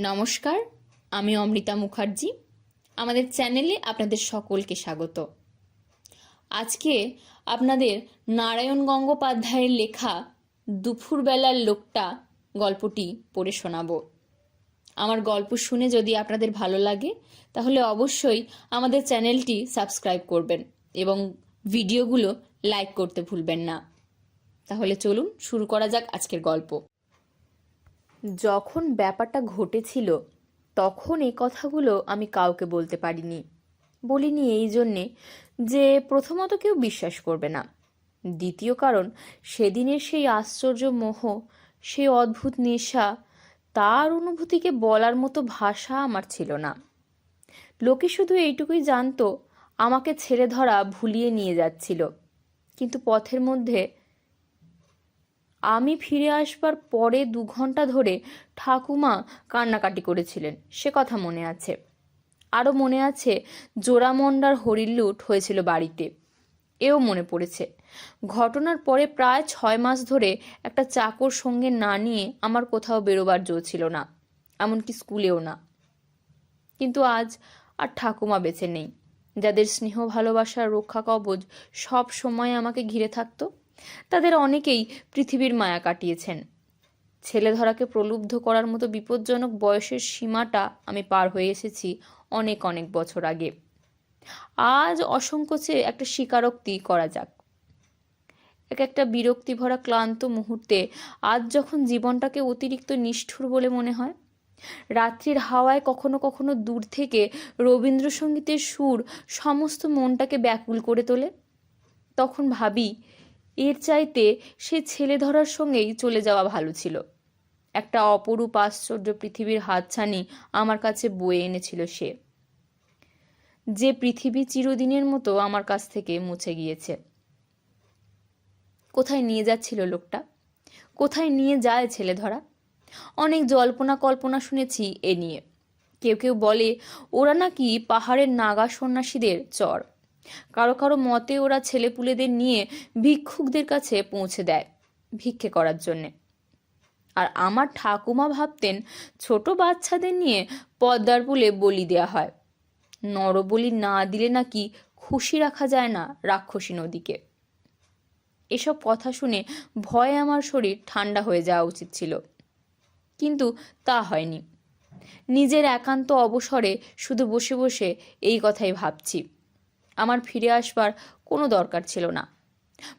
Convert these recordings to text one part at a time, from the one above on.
নমস্কার, আমি অমৃতা মুখার্জি। আমাদের চ্যানেলে আপনাদের সকলকে স্বাগত। আজকে আপনাদের নারায়ণ গঙ্গোপাধ্যায়ের লেখা দুপুরবেলার লোকটা গল্পটি পড়ে শোনাবো। আমার গল্প শুনে যদি আপনাদের ভালো লাগে, তাহলে অবশ্যই আমাদের চ্যানেলটি সাবস্ক্রাইব করবেন এবং ভিডিওগুলো লাইক করতে ভুলবেন না। তাহলে চলুন শুরু করা যাক আজকের গল্প। যখন ব্যাপারটা ঘটেছিল, তখন এই কথাগুলো আমি কাউকে বলতে পারিনি। বলিনি এই জন্যে যে প্রথমত কেউ বিশ্বাস করবে না। দ্বিতীয় কারণ, সেদিনের সেই আশ্চর্য মোহ, সেই অদ্ভুত নেশা, তার অনুভূতিকে বলার মতো ভাষা আমার ছিল না। লোকে শুধু এইটুকুই জানতো, আমাকে ছেড়ে ধরা ভুলিয়ে নিয়ে যাচ্ছিল। কিন্তু পথের মধ্যে আমি ফিরে আসবার পরে দু ঘণ্টা ধরে ঠাকুমা কান্নাকাটি করেছিলেন। সে কথা মনে আছে। আরও মনে আছে, জোড়ামন্ডার হরিল্লুট হয়েছিল বাড়িতে। এও মনে পড়েছে। ঘটনার পরে প্রায় ছয় মাস ধরে একটা চাকর সঙ্গে না নিয়ে আমার কোথাও বেরোবার জো ছিল না, এমনকি স্কুলেও না। কিন্তু আজ আর ঠাকুমা বেঁচে নেই। যাদের স্নেহ ভালোবাসার রক্ষা কবচ সব সময় আমাকে ঘিরে থাকতো তাদের অনেকেই পৃথিবীর মায়া কাটিয়েছেন। ছেলে ধরাকে প্রলুব্ধ করার মতো বিপজ্জনক বয়সের সীমাটা আমি পার হয়ে এসেছি অনেক অনেক বছর আগে। আজ অসংকোচে একটা স্বীকারোক্তি করা যাক। এক একটা বিরক্তি ভরা ক্লান্ত মুহূর্তে আজ যখন জীবনটাকে অতিরিক্ত নিষ্ঠুর বলে মনে হয়, রাত্রির হাওয়ায় কখনো কখনো দূর থেকে রবীন্দ্রসঙ্গীতের সুর সমস্ত মনটাকে ব্যাকুল করে তোলে, তখন ভাবি এর চাইতে সে ছেলে ধরার সঙ্গেই চলে যাওয়া ভালো ছিল। একটা অপরূপ আশ্চর্য পৃথিবীর হাতছানি আমার কাছে বয়ে এনেছিল সে। যে পৃথিবী চিরদিনের মতো আমার কাছ থেকে মুছে গিয়েছে। কোথায় নিয়ে যাচ্ছিল লোকটা? কোথায় নিয়ে যায় ছেলে ধরা? অনেক জল্পনা কল্পনা শুনেছি এ নিয়ে। কেউ কেউ বলে, ওরা নাকি পাহাড়ের নাগা সন্ন্যাসীদের চর। কারও কারও মতে ওরা ছেলেপুলেদের নিয়ে ভিক্ষুকদের কাছে পৌঁছে দেয় ভিক্ষে করার জন্যে। আর আমার ঠাকুমা ভাবতেন ছোট বাচ্চাদের নিয়ে পদ্মার পুলে বলি দেয়া হয়। নরবলি না দিলে নাকি খুশি রাখা যায় না রাক্ষসী নদীকে। এসব কথা শুনে ভয়ে আমার শরীর ঠান্ডা হয়ে যাওয়া উচিত ছিল। কিন্তু তা হয়নি। নিজের একান্ত অবসরে শুধু বসে বসে এই কথাই ভাবছি। আমার ফিরে আসবার কোনো দরকার ছিল না।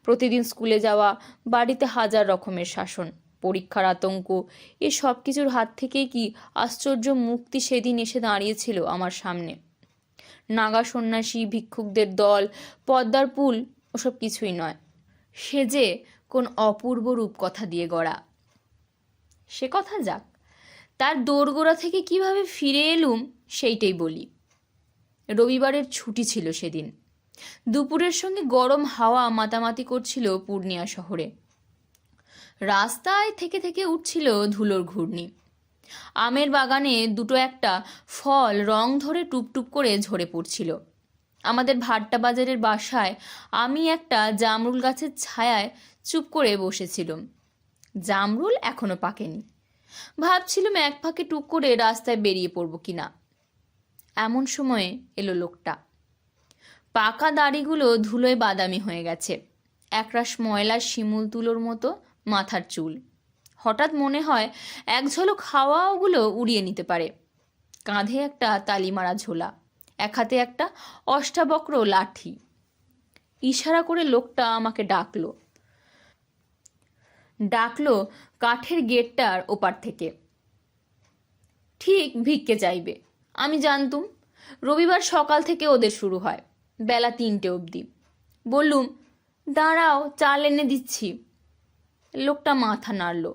প্রতিদিন স্কুলে যাওয়া, বাড়িতে হাজার রকমের শাসন, পরীক্ষার আতঙ্ক, এ সব কিছুর হাত থেকেই কি আশ্চর্য মুক্তি সেদিন এসে দাঁড়িয়েছিল আমার সামনে। নাগা সন্ন্যাসী, ভিক্ষুকদের দল, পদ্মার পুল, ওসব কিছুই নয়। সে যে কোন অপূর্ব রূপকথা দিয়ে গড়া। সে কথা যাক, তার দোরগোড়া থেকে কীভাবে ফিরে এলুম সেইটাই বলি। রবিবারের ছুটি ছিল সেদিন। দুপুরের সঙ্গে গরম হাওয়া মাতামাতি করছিল পূর্ণিয়া শহরে। রাস্তায় থেকে থেকে উঠছিল ধুলোর ঘূর্ণি। আমের বাগানে দুটো একটা ফল রং ধরে টুপটুপ করে ঝরে পড়ছিল। আমাদের ভাট্টা বাজারের বাসায় আমি একটা জামরুল গাছের ছায়ায় চুপ করে বসেছিলাম। জামরুল এখনও পাকেনি। ভাবছিলাম এক ফাঁকে টুক করে রাস্তায় বেরিয়ে পড়ব কিনা। এমন সময়ে এলো লোকটা। পাকা দাড়িগুলো ধুলোয় বাদামি হয়ে গেছে। একরাশ ময়লা শিমুল তুলোর মতো মাথার চুল। হঠাৎ মনে হয় এক ঝলক হাওয়া ওগুলো উড়িয়ে নিতে পারে। কাঁধে একটা তালিমারা ঝোলা, এক হাতে একটা অষ্টাবক্র লাঠি। ইশারা করে লোকটা আমাকে ডাকলো। ডাকলো কাঠের গেটটার ওপার থেকে। ঠিক ভিক্ষে চাইবে। আমি জানতুম, রবিবার সকাল থেকে ওদের শুরু হয়, বেলা তিনটে অবধি। বললুম, দাঁড়াও, চাল এনে দিচ্ছি। লোকটা মাথা নাড়ল।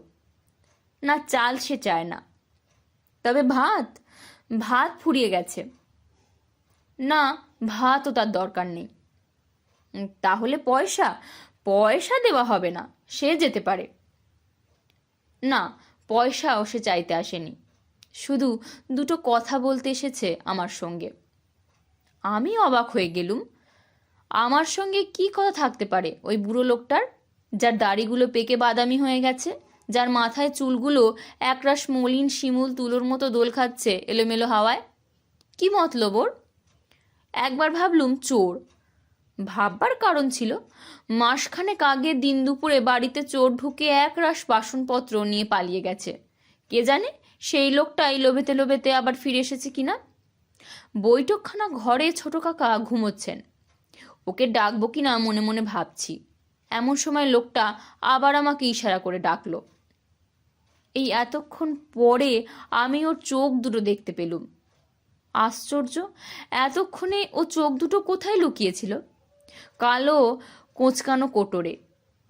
না, চাল সে চায় না। তবে ভাত? ভাত ফুরিয়ে গেছে। না, ভাতও তার দরকার নেই। তাহলে পয়সা? পয়সা দেওয়া হবে না, সে যেতে পারে। না, পয়সাও সে চাইতে আসেনি। শুধু দুটো কথা বলতে এসেছে আমার সঙ্গে। আমি অবাক হয়ে গেলুম। আমার সঙ্গে কি কথা থাকতে পারে ওই বুড়ো লোকটার? যার দাড়িগুলো পেকে বাদামি হয়ে গেছে, যার মাথায় চুলগুলো একরাশ মলিন শিমুল তুলোর মতো দোল খাচ্ছে এলোমেলো হাওয়ায়। কি মতলব ওর? একবার ভাবলুম চোর। ভাববার কারণ ছিল, মাসখানেক আগে দিন দুপুরে বাড়িতে চোর ঢুকে একরাশ বাসনপত্র নিয়ে পালিয়ে গেছে। কে জানে সেই লোকটাই লোভেতে লোভেতে আবার ফিরে এসেছে কিনা বৈঠকখানা ঘরে ছোট কাকা ঘুমোচ্ছেন। ওকে ডাকবো কিনা মনে মনে ভাবছি। এমন সময় লোকটা আবার আমাকে ইশারা করে ডাকলো। এই এতক্ষণ পরে আমি ওর চোখ দুটো দেখতে পেলুম। আশ্চর্য, এতক্ষণে ও চোখ দুটো কোথায় লুকিয়েছিল? কালো কোঁচকানো কোটরে,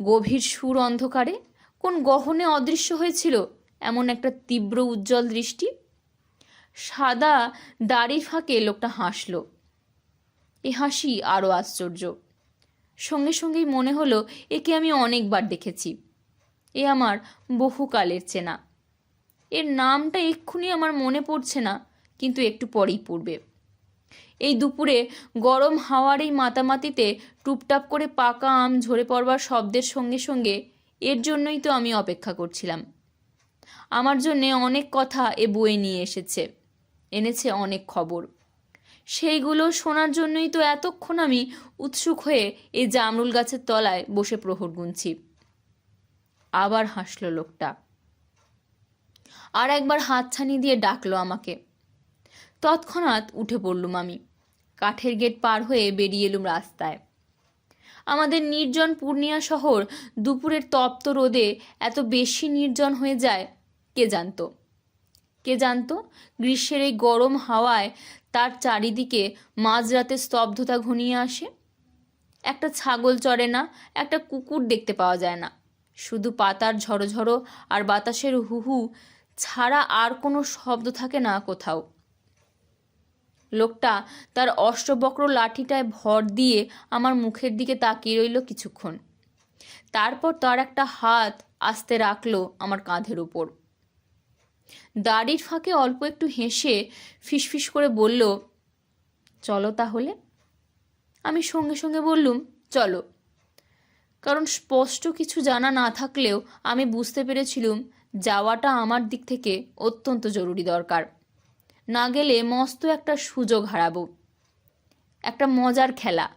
গভীর সুর অন্ধকারে, কোন গহনে অদৃশ্য হয়েছিল? এমন একটা তীব্র উজ্জ্বল দৃষ্টি। সাদা দাড়ির ফাঁকে লোকটা হাসল। এ হাসি আরও আশ্চর্য। সঙ্গে সঙ্গেই মনে হলো, একে আমি অনেকবার দেখেছি। এ আমার বহুকালের চেনা। এর নামটা এক্ষুনি আমার মনে পড়ছে না, কিন্তু একটু পরেই পড়বে। এই দুপুরে গরম হাওয়ার এই মাতামাতিতে টুপটাপ করে পাকা আম ঝরে পড়বার শব্দের সঙ্গে সঙ্গে এর জন্যই তো আমি অপেক্ষা করছিলাম। আমার জন্যে অনেক কথা এ বয়ে নিয়ে এসেছে। এনেছে অনেক খবর। সেইগুলো শোনার জন্যই তো এতক্ষণ আমি উৎসুক হয়ে এই জামরুল গাছের তলায় বসে প্রহর গুনছি। আবার হাসলো লোকটা। আর একবার হাতছানি দিয়ে ডাকলো আমাকে। তৎক্ষণাৎ উঠে পড়লুম আমি। কাঠের গেট পার হয়ে বেরিয়ে এলুম রাস্তায়। আমাদের নির্জন পূর্ণিয়া শহর দুপুরের তপ্ত রোদে এত বেশি নির্জন হয়ে যায়, কে জানত? কে জানত? গ্রীষ্মের এই গরম হাওয়ায় তার চারিদিকে মাঝরাতে স্তব্ধতা ঘনিয়ে আসে। একটা ছাগল চড়ে না, একটা কুকুর দেখতে পাওয়া যায় না। শুধু পাতার ঝড়ো আর বাতাসের হুহু ছাড়া আর কোনো শব্দ থাকে না কোথাও। লোকটা তার অষ্টবক্র লাঠিটায় ভর দিয়ে আমার মুখের দিকে তাকিয়ে রইল কিছুক্ষণ। তারপর তার একটা হাত আস্তে রাখল আমার কাঁধের উপর। দাড়ির ফাঁকে অল্প একটু হেসে ফিসফিস করে বলল, চলো তাহলে। আমি সঙ্গে সঙ্গে বললুম, চলো। কারণ স্পষ্ট কিছু জানা না থাকলেও আমি বুঝতে পেরেছিলুম, যাওয়াটা আমার দিক থেকে অত্যন্ত জরুরি দরকার। না গেলে মস্ত একটা সুযোগ হারাবো। একটা মজার খেলা।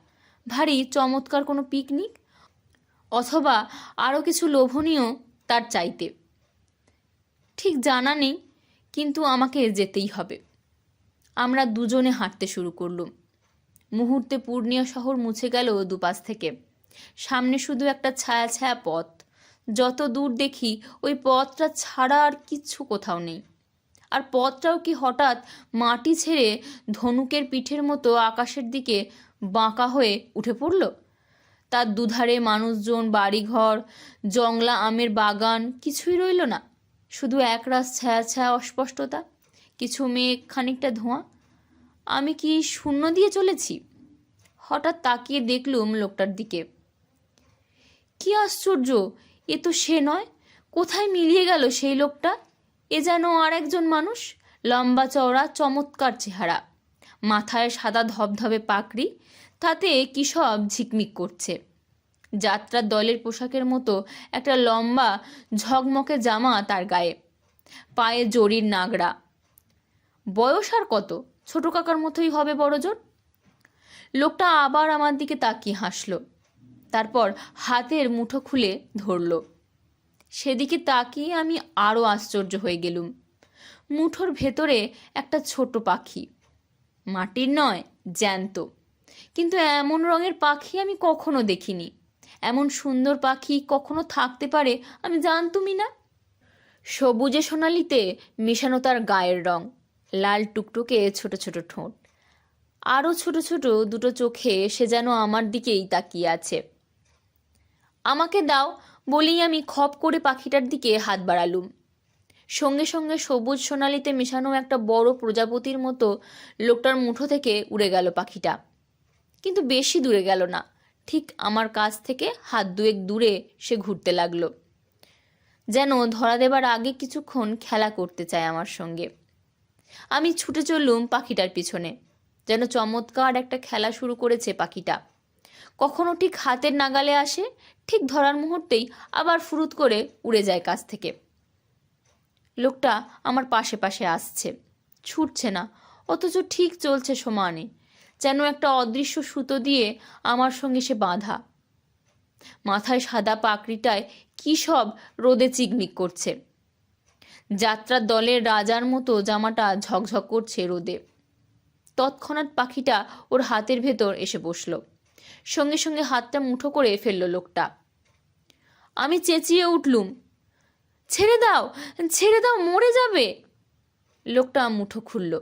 ভারী, চমৎকার কোনো পিকনিক? অথবা আরও কিছু লোভনীয় তার চাইতে। ঠিক জানা নেই, কিন্তু আমাকে যেতেই হবে। আমরা দুজনে হাঁটতে শুরু করলুম। মুহূর্তে পূর্ণিয়া শহর মুছে গেল দুপাশ থেকে। সামনে শুধু একটা ছায়া ছায়া পথ। যত দূর দেখি, ওই পথটা ছাড়া আর কিচ্ছু কোথাও নেই। আর পথটাও কি হঠাৎ মাটি ছেড়ে ধনুকের পিঠের মতো আকাশের দিকে বাঁকা হয়ে উঠে পড়ল? তার দুধারে মানুষজন, বাড়িঘর, জংলা আমের বাগান, কিছুই রইল না। শুধু একরাশ ছায়া ছায়া অস্পষ্টতা, কিছু মেঘ, খানিকটা ধোঁয়া। আমি কি শূন্য দিয়ে চলেছি? হঠাৎ তাকিয়ে দেখলুম লোকটার দিকে। কি আশ্চর্য! এ তো সে নয়। কোথায় মিলিয়ে গেল সেই লোকটা? এ যেন আর একজন মানুষ, লম্বা চওড়া, চমৎকার চেহারা। মাথায় সাদা ধবধবে পাকড়ি তাতে কী সব ঝিকমিক করছে। যাত্রার দলের পোশাকের মতো একটা লম্বা, ঝকমকে জামা তার গায়ে। পায়ে জরির নাগড়া। বয়স আর কত? ছোট কাকার মতোই হবে বড়জোর লোকটা আবার আমার দিকে তাকিয়ে হাসলো। তারপর হাতের মুঠো খুলে ধরল। সেদিকে তাকিয়ে আমি আরও আশ্চর্য হয়ে গেলুম। মুঠোর ভেতরে একটা ছোট পাখি। মাটির নয়, জ্যান্ত। কিন্তু এমন রঙের পাখি আমি কখনো দেখিনি। এমন সুন্দর পাখি কখনো থাকতে পারে, আমি জানতুমই না। সবুজে সোনালিতে মেশানো তার গায়ের রং, লাল টুকটুকে ছোট ছোট ঠোঁট। আরও ছোট ছোট দুটো চোখে সে যেন আমার দিকেই তাকিয়ে আছে। আমাকে দাও বলেই আমি খপ করে পাখিটার দিকে হাত বাড়ালুম। সঙ্গে সঙ্গে সবুজ সোনালিতে মেশানো একটা বড় প্রজাপতির মতো লোকটার মুঠো থেকে উড়ে গেল পাখিটা। কিন্তু বেশি দূরে গেল না, ঠিক আমার কাছ থেকে হাত দুয়েক দূরে সে ঘুরতে লাগল। যেন ধরা দেবার আগে কিছুক্ষণ খেলা করতে চায় আমার সঙ্গে। আমি ছুটে চললুম পাখিটার পিছনে, যেন চমৎকার একটা খেলা শুরু করেছে পাখিটা। কখনো ঠিক হাতের নাগালে আসে ঠিক ধরার মুহূর্তেই আবার ফুরুত করে উড়ে যায় কাছ থেকে। লোকটা আমার পাশে পাশে আসছে। ছুটছে না, অথচ ঠিক চলছে সমানে, যেন একটা অদৃশ্য সুতো দিয়ে আমার সঙ্গে সে বাঁধা। মাথায় সাদা পাকড়িটায় কী সব রোদে চিকমিক করছে। যাত্রার দলের রাজার মতো জামাটা ঝকঝক করছে রোদে। তৎক্ষণাৎ পাখিটা ওর হাতের ভেতর এসে বসল। সঙ্গে সঙ্গে হাতটা মুঠো করে ফেলল লোকটা। আমি চেঁচিয়ে উঠলুম, ছেড়ে দাও ছেড়ে দাও, মরে যাবে। লোকটা মুঠো খুলল।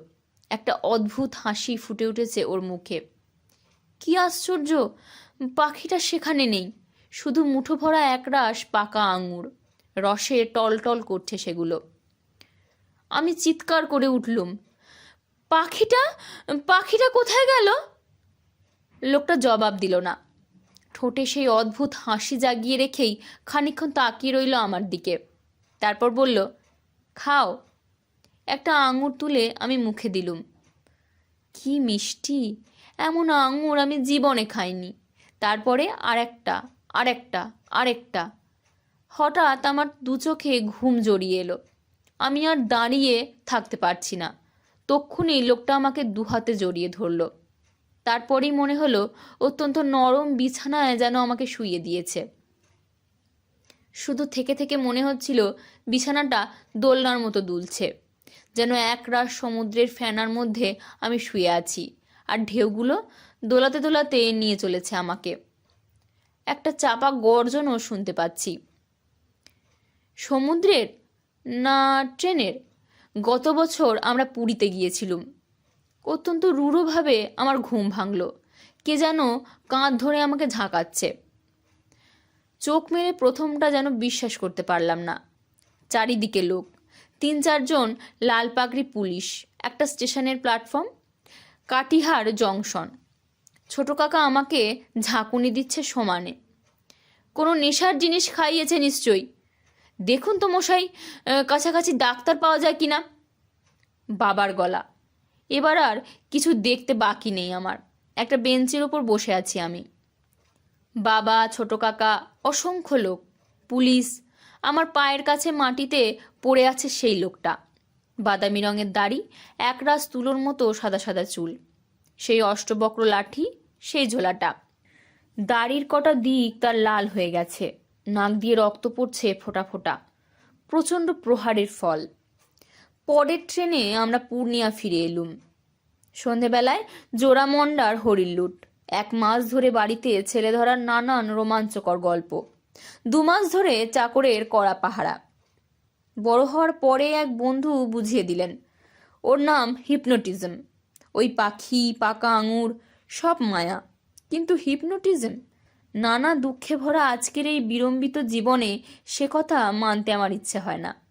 একটা অদ্ভুত হাসি ফুটে উঠেছে ওর মুখে। কি আশ্চর্য! পাখিটা সেখানে নেই। শুধু মুঠো ভরা একরাশ পাকা আঙুর। রসে টলটল করছে সেগুলো। আমি চিৎকার করে উঠলুম, পাখিটা? পাখিটা কোথায় গেল? লোকটা জবাব দিল না। ঠোঁটে সেই অদ্ভুত হাসি জাগিয়ে রেখেই খানিকক্ষণ তাকিয়ে রইল আমার দিকে। তারপর বলল, খাও। একটা আঙুর তুলে আমি মুখে দিলুম। কি মিষ্টি! এমন আঙুর আমি জীবনে খাইনি। তারপরে আরেকটা আরেকটা আরেকটা। হঠাৎ আমার দু চোখে ঘুম জড়িয়ে এলো। আমি আর দাঁড়িয়ে থাকতে পারছি না। তক্ষুনি লোকটা আমাকে দুহাতে জড়িয়ে ধরলো। তারপরেই মনে হলো, অত্যন্ত নরম বিছানায় যেন আমাকে শুইয়ে দিয়েছে। শুধু থেকে থেকে মনে হচ্ছিল বিছানাটা দোলনার মতো দুলছে, যেন একরাশ সমুদ্রের ফ্যানার মধ্যে আমি শুয়ে আছি, আর ঢেউগুলো দোলাতে দোলাতে নিয়ে চলেছে আমাকে। একটা চাপা গর্জনও শুনতে পাচ্ছি। সমুদ্রের? না, ট্রেনের। গত বছর আমরা পুরীতে গিয়েছিলুম। অত্যন্ত রূঢ়ভাবে আমার ঘুম ভাঙল। কে যেন কাঁধ ধরে আমাকে ঝাঁকাচ্ছে। চোখ মেরে প্রথমটা যেন বিশ্বাস করতে পারলাম না। চারিদিকে লোক। তিন চারজন লাল পাগড়ি পুলিশ। একটা স্টেশনের প্ল্যাটফর্ম। কাটিহার জংশন। ছোট কাকা আমাকে ঝাঁকুনি দিচ্ছে সমানে। কোনো নেশার জিনিস খাইয়েছে নিশ্চয়ই। দেখুন তো মশাই কাছাকাছি ডাক্তার পাওয়া যায় কিনা? বাবার গলা। এবার আর কিছু দেখতে বাকি নেই আমার। একটা বেঞ্চের ওপর বসে আছি আমি। বাবা, ছোট কাকা, অসংখ্য লোক, পুলিশ, আমার পায়ের কাছে মাটিতে পড়ে আছে সেই লোকটা। বাদামি রঙের দাড়ি, একরাশ তুলোর মতো সাদা সাদা চুল। সেই অষ্টবক্র লাঠি, সেই ঝোলাটা। দাড়ির কটা দিক তার লাল হয়ে গেছে। নাক দিয়ে রক্ত পড়ছে ফোটা ফোটা। প্রচণ্ড প্রহারের ফল। পরের ট্রেনে আমরা পূর্ণিয়া ফিরে এলুম। সন্ধেবেলায় জোড়ামন্ডার হরিল্লুট এক মাস ধরে বাড়িতে ছেলে ধরার নানান রোমাঞ্চকর গল্প। দু মাস ধরে চাকরের কড়া পাহারা। বড় হওয়ার পরে এক বন্ধু বুঝিয়ে দিলেন, ওর নাম হিপনোটিজম। ওই পাখি, পাকা আঙুর, সব মায়া। কিন্তু হিপনোটিজম? নানা দুঃখে ভরা আজকের এই বিড়ম্বিত জীবনে সে কথা মানতে আমার ইচ্ছে হয় না।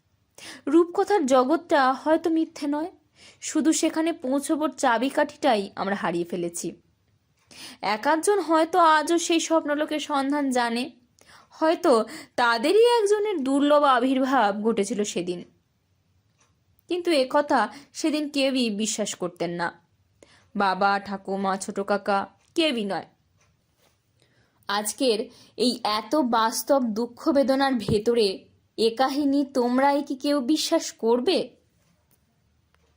রূপকথার জগৎটা হয়তো মিথ্যে নয়। শুধু সেখানে পৌঁছবোর চাবিকাঠিটাই আমরা হারিয়ে ফেলেছি। এক আধজন হয়তো আজও সেই স্বপ্নলোকের সন্ধান জানে। হয়তো তাদেরই একজনের দুর্লভ আবির্ভাব ঘটেছিল সেদিন। কিন্তু একথা সেদিন কেউই বিশ্বাস করতেন না। বাবা, ঠাকুমা, ছোট কাকা কেউই নয়। আজকের এই এত বাস্তব দুঃখ বেদনার ভেতরে এ কাহিনী তোমরাই কি কেউ বিশ্বাস করবে?